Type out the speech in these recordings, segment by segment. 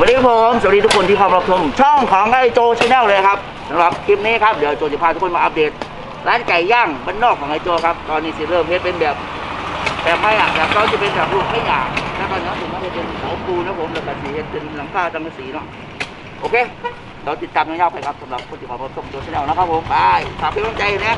วัสดีครับผมสวัสดีทุกคนที่เข้ามารับชมช่องของไอโจชาแนลเลยครับสำหรับคลิปนี้ครับเดี๋ยวโจจะพาทุกคนมาอัปเดตร้านไก่ย่างบ้านนอกของไอโจครับตอนนี้สิเริ่มเฮ็ดเป็นแบบแบบไม่อะแบบเขาจะเป็นแบบลูกไม่หยาบแล้วก็เนื้ถึงมันจะเป็นเสาปูนะผมแล้วก็สีเฮ็ดเป็นหลังคาจังกะสีเนาะโอเคเราติดตามยาวๆไปครับสำหรับคนที่เข้ามารับชมโจชาแนลนะครับผมไปฝากเป็นกำลังใจนะ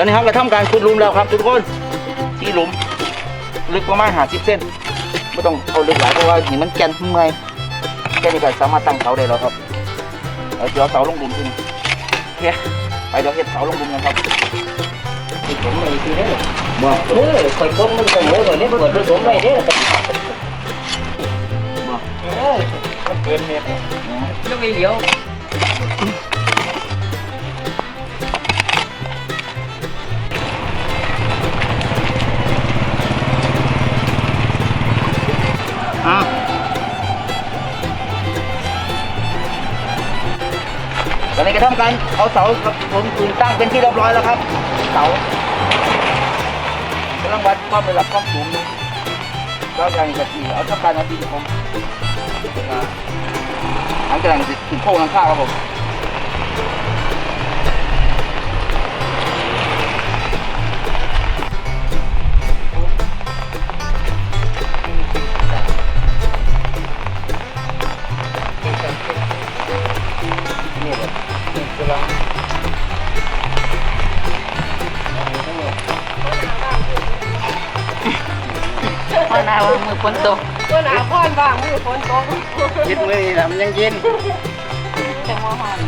ตอนนี้ครับเราทำการขุดหลุมแล้วครับทุกคนที่หลุมลึกประมาณหาสิบเซนไม่ต้องเอาลึกหลายเพราะว่าหินมันแกนเมื่อยแค่นี้ก็สามารถตั้งเสาได้แล้วครับเอาเดี๋ยวเอาเสาลงหลุมทีนึงโอเคไปเดี๋ยวเห็ดเสาลงหลุมกันครับผมเลยคือเด้อบ่เออคอยคนมันเสมอก่อนเนี่ยเปิดผสมไว้เด้อบ่เออมันเกินเมตรยังไม่เหลียว ตอนนี้ก็ทำการเอาเสาผมคืนตั้งเป็นที่เรียบร้อยแล้วครับ เสากำลังวัดความระดับความสูงอยู่แล้วยังกะทีเอาทำการนาดินผมหลังจากนั้นจะถึงโค้งหลังคาครับผม หนาวมือฝนตกก็หนาวพ่อนบ้างมือฝนตกคิดเลยนะมันยังเย็นจังหวะหอน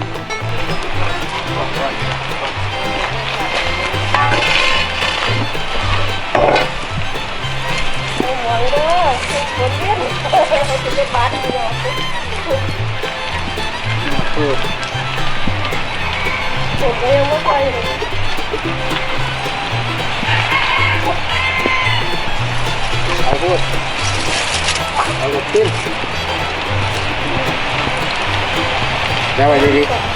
หัวเด้อฝนเย็นจะเป็นบ้านเดียวคือผมก็ยังไม่ค่อย เลยเอาพูดเอาลูกขึ้นแล้วไปดีๆ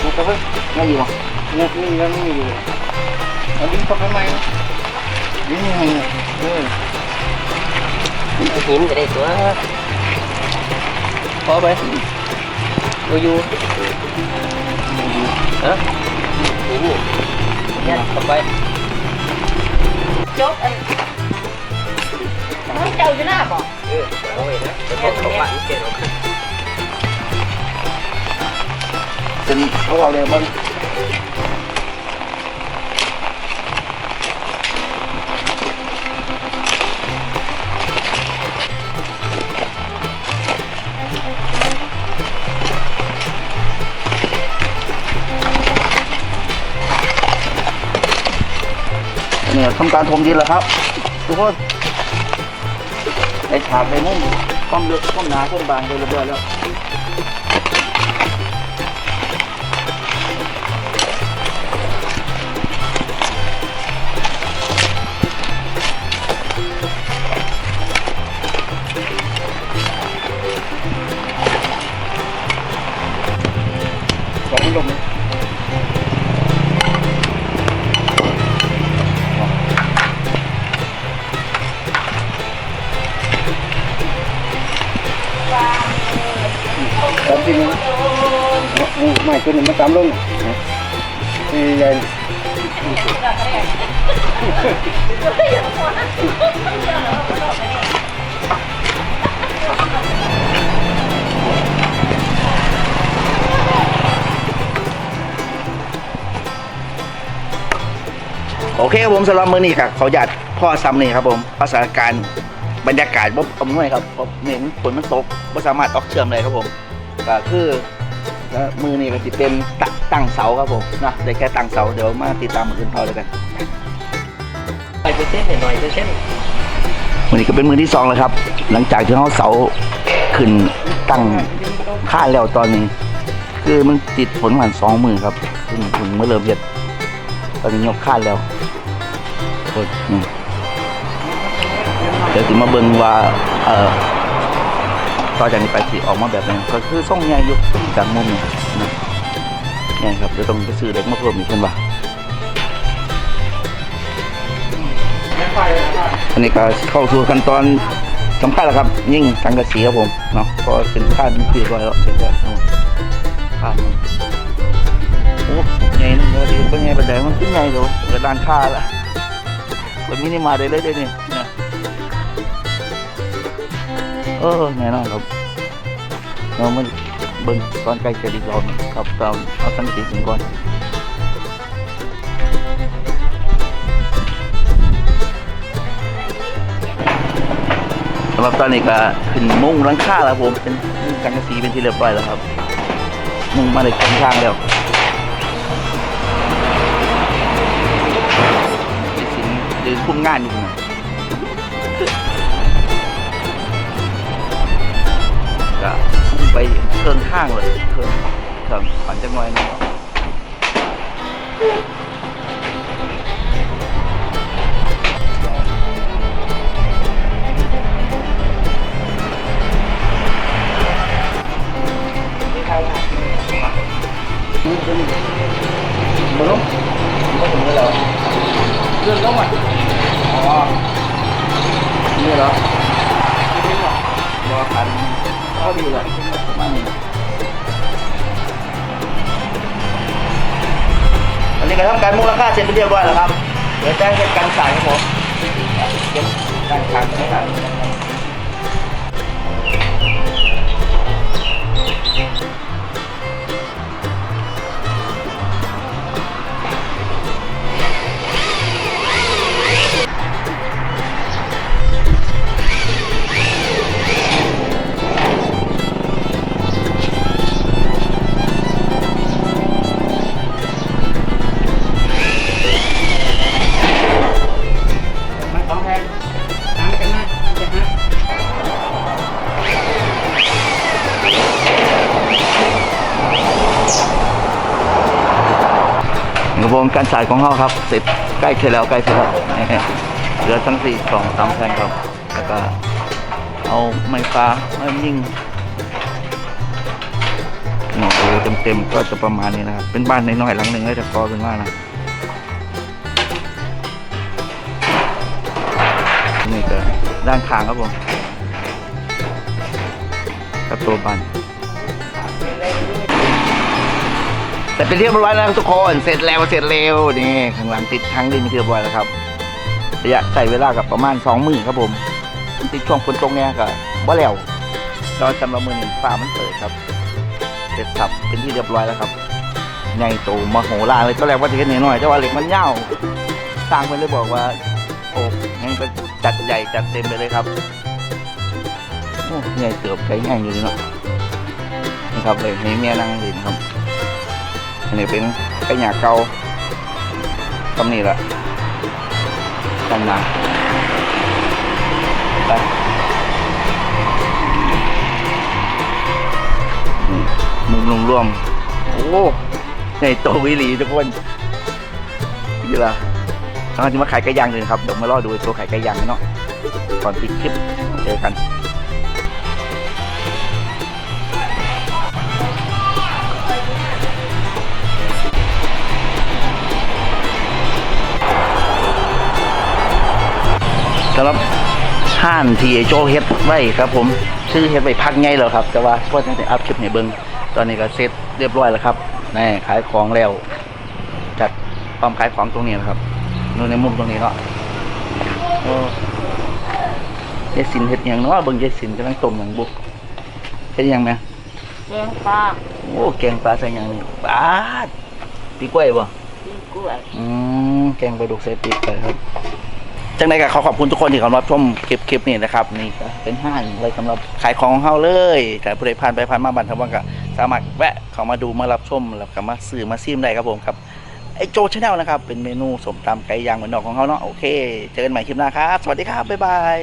ถูกกับเพื่อนไม่ อยู่อะนี่นี่แล้วนี่อยู่เอาดิ้นเข้าไปไหมดิ้นยังไงเออหินก็ได้ตัวพอไปอยู่อยู่ฮะหินนี่ยัดเข้าไปจบอันน้องเจ้าอยู่หน้าบ่เออเอาไว้นะไปพบของหวานเกล็ดออกจะนี่เขาเอาเลยมัน เนี่ยทำการถมดินแล้วครับ ทุกคนไอ้ฉากในมุ้งความลึกความหนาความบางไปเรียบร้อยแล้ว ตามที่นี่นี่ไม่ตัวนี้มันตามลงนี่ใหญ่โอเคครับผมสำหรับมื้อนี้ครับเขาหยาดพ่อซ้ำนี่ครับผมภาษาการบรรยากาศบ่อำนวยครับเพราะเห็นฝนมันตกบ่สามารถออกเชื่อมเลยครับผม ก็คือสแล้วมือนี่ก็จะเป็นตะตั้งเสาครับผมนะได้แค่ตั้งเสาเดี๋ยวมาติดตามมืออื่นพอเลยกันไปเปอร์เซ็นต์หน่อยเปอร์เซ็นต์มือนี้ก็เป็นมือที่สองแล้วครับ หลังจากที่เขาเสาขึ้นตั้งค่าแล้วตอนนี้ คือมันติดผลมันสองมือครับถึงถึงเมื่อเริ่มเย็ดตอนนี้ยกค่าแล้วโอ้ยนี่เดี๋ยวติมาเบิ่งว่าเอ่อ ต่อจากนี้ไปสิออกมาแบบไหนก็คือส่งใหญ่ยุคจากมุมนี้นะใหญ่ครับเดี๋ยวต้องไปซื้อเด็กมาเพิ่มอีกเช่นว่าอันนี้ก็เข้าสู่ขั้นตอนสำคัญแล้วครับ ยิ่งสังกะสีครับผมเนาะก็เป็นคาดมันคือร้อยแล้วเสร็จแล้วเนาะคาดมันโอ้ใหญ่นี่ปกติเป็นไงบันไดมันขึ้นใหญ่เดี๋ยวกระดานค่าละแบบนี้นี่มาได้เลยได้นี่นะ เออแน่นอนครับเรามาเบิ่งตอนใกล้จะดีกรอบครับเราเอาสังสีถึงก่อนสำหรับตอนนี้ก็ขึ้นมุ่งหลังคาแล้วผมเป็นมุ่งสังกะสีเป็นที่เรียบร้อยแล้วครับ มุ่งมาในข้างข้างแล้วมีสินหรือคุ้มงานอยู่นะ ก็มุ่งไปเครื่องข้างเลยเครื่องเครื่องปันจังหน่อยหนึงมา กันทำการมูลค่าเสร็จเป็นเรียบร้อยแล้วครับ เดี๋ยวแจ้งเป็นการสายครับผมเก็บด้ารขางไม่ได้ มันของกันนะจะฮะกระบวนการสายของเขาครับ เสร็จใกล้เสร็จแล้วใกล้เสร็จแล้วเหลือทั้งสี่สองสามแผ่นครับ แล้วก็เอาไม้ฟ้าไมายิงโอ้โหเต็มๆก็จะประมาณนี้นะครับ เป็นบ้านน้อยๆหลังหนึ่งเลยแต่พอเป็นว่านะ ด้านข้างครับผมกับตัวบ้านแต่เป็นเรียบร้อยแล้วทุกคนเสร็จแล้วเสร็จเร็วนี่ข้างหลังติดทั้งดินเป็นเรียบร้อยแล้วครับระยะใส่เวลากับประมาณสองมือครับผมติดช่วงฝนตกเนี่ยก็บ่แล้วตอนจำละมือหนึ่งฟ้ามันเปิดครับเสร็จสับเป็นที่เรียบร้อยแล้วครับใหญ่โตมโหฬารเลยตอนแรกว่าจะเห็นน้อยแต่ว่าเหล็กมันเย่าสร้างเพิ่นเลยบอกว่า อ้งั้นก็จัดใหญ่จัดเต็มไปเลยครับโอ้ใหญ่เติบใหญ่ใหญ่อยู่ดีเนาะนี่ครับเลยให้เมียนั่งดินครับอันนี้เป็นไก่หยาเก่าตำนี้ละกันมาไปนี่มุมรวมโอ้ใหญ่โตวิลีทุกคนนี่ละ ตอนที่มาขายไก่ย่างเลยครับ เดี๋ยวมารอดูตัวขายไก่ย่างเนาะ ก่อนปิดคลิปเจอกันสำหรับห้านที่ไอโจเฮ็ดไว้ครับ ผมชื่อเฮ็ดไว้พักไงแล้วครับ แต่ว่าก็จะได้อัพคลิปให้เบิ่งตอนนี้ก็เสร็จเรียบร้อยแล้วครับนี่ขายของแล้ว จัดความขายของตรงนี้นะครับ นู่นในมุมตรงนี้เนาะโอ้ยายสินเฮ็ดหยังเนาะเบิ่งยายสินกำลังต้มหยังบุกเฮ็ดหยังแม่แกงปลาโอ้แกงปลาใส่หยังนี่ปลาดปีกล้วยบ่ปีกล้วยอืมแกงปลาดุกใส่ปีกไปครับจังใดก็ขอขอบคุณทุกคนที่เข้ามารับชมคลิปคลิปนี้นะครับนี่ก็เป็นห้างไว้สำหรับขายของของเฮาเลยแต่ผู้ใดผ่านไปผ่านมาบันทับวังก็สามารถแวะเข้ามาดูมารับชมแล้วก็มาซื้อมาซิมได้ครับผมครับ ไอโจชาแนลนะครับ เป็นเมนูสมตำไก่ย่างเหมือนนอกของเขาเนาะโอเค เจอกันใหม่คลิปหน้าครับ สวัสดีครับ บ๊ายบาย